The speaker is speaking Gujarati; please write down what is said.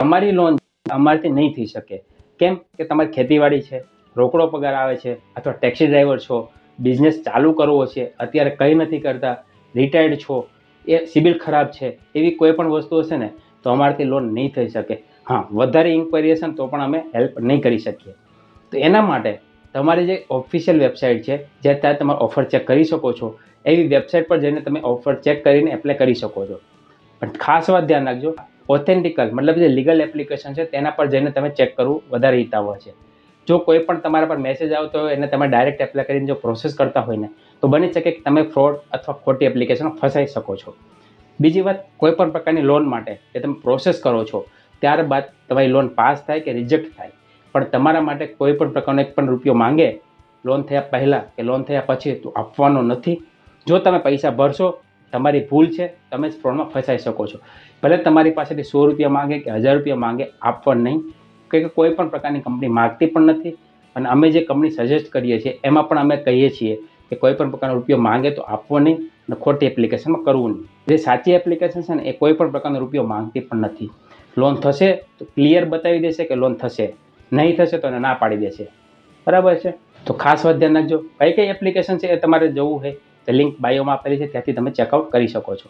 તમારી લોન અમારથી નહીં થઈ શકે. કેમ કે તમારી ખેતીવાડી છે, રોકડો પગાર આવે છે, અથવા ટેક્સી ડ્રાઈવર છો બિઝનેસ ચાલુ કરવો છે, અત્યારે કંઈ નથી કરતા રિટાયર્ડ છો, એ સિબિલ ખરાબ છે, એવી કોઈ પણ વસ્તુ હશે ને, તો અમારાથી લોન નહીં થઈ શકે. હા, વધારે ઇન્ક્વાયરી હશે ને, તો પણ અમે હેલ્પ નહીં કરી શકીએ. તો એના માટે તમારી જે ઓફિશિયલ વેબસાઇટ છે, જે ત્યાં તમે ઓફર ચેક કરી શકો છો, એવી વેબસાઇટ પર જઈને તમે ઓફર ચેક કરીને એપ્લાય કરી શકો છો. પણ ખાસ વાત ધ્યાન રાખજો ઓથેન્ટિકલ મતલબ જે લીગલ એપ્લિકેશન છે, તેના પર જઈને તમે ચેક કરવું વધારે હિતાવહ છે. જો કોઈ પણ તમારા પર મેસેજ આવતો હોય, એને તમે ડાયરેક્ટ એપ્લાય કરીને જો પ્રોસેસ કરતા હોય ને, તો બની શકે કે તમે ફ્રોડ અથવા ખોટી એપ્લિકેશન ફસાઈ શકો છો. બીજી વાત, કોઈ પણ પ્રકારની લોન માટે એ તમે પ્રોસેસ કરો છો, ત્યારબાદ તમારી લોન પાસ થાય કે રિજેક્ટ થાય. પણ તમારા માટે કોઈ પણ પ્રકારનો એક પણ રૂપિયો માંગે લોન થયા પહેલાં કે લોન થયા પછી તો આપવાનો નથી. જો તમે પૈસા ભરશો તમારી ભૂલ છે, તમે જ ફ્રોડમાં ફસાઈ શકો છો. ભલે તમારી પાસેથી સો રૂપિયા માંગે કે હજાર રૂપિયા માંગે, આપવા નહીં. કે કોઈ પણ પ્રકારની કંપની માગતી પણ નથી. અને અમે જે કંપની સજેસ્ટ કરીએ છીએ, એમાં પણ અમે કહીએ છીએ કે કોઈ પણ પ્રકારનો રૂપિયો માંગે તો આપવો નહીં અને ખોટી એપ્લિકેશનમાં કરવું નહીં. જે સાચી એપ્લિકેશન છે ને, એ કોઈ પણ પ્રકારનો રૂપિયો માંગતી પણ નથી. લોન થશે તો ક્લિયર બતાવી દેશે કે લોન થશે. નહીં થશે તો એને ના પાડી દેશે. બરાબર છે? તો ખાસ વાત ધ્યાન રાખજો. કઈ કઈ એપ્લિકેશન છે એ તમારે જવું હોય તો લિંક બાયોમાં આપેલી છે ત્યાંથી તમે ચેકઆઉટ કરી શકો છો.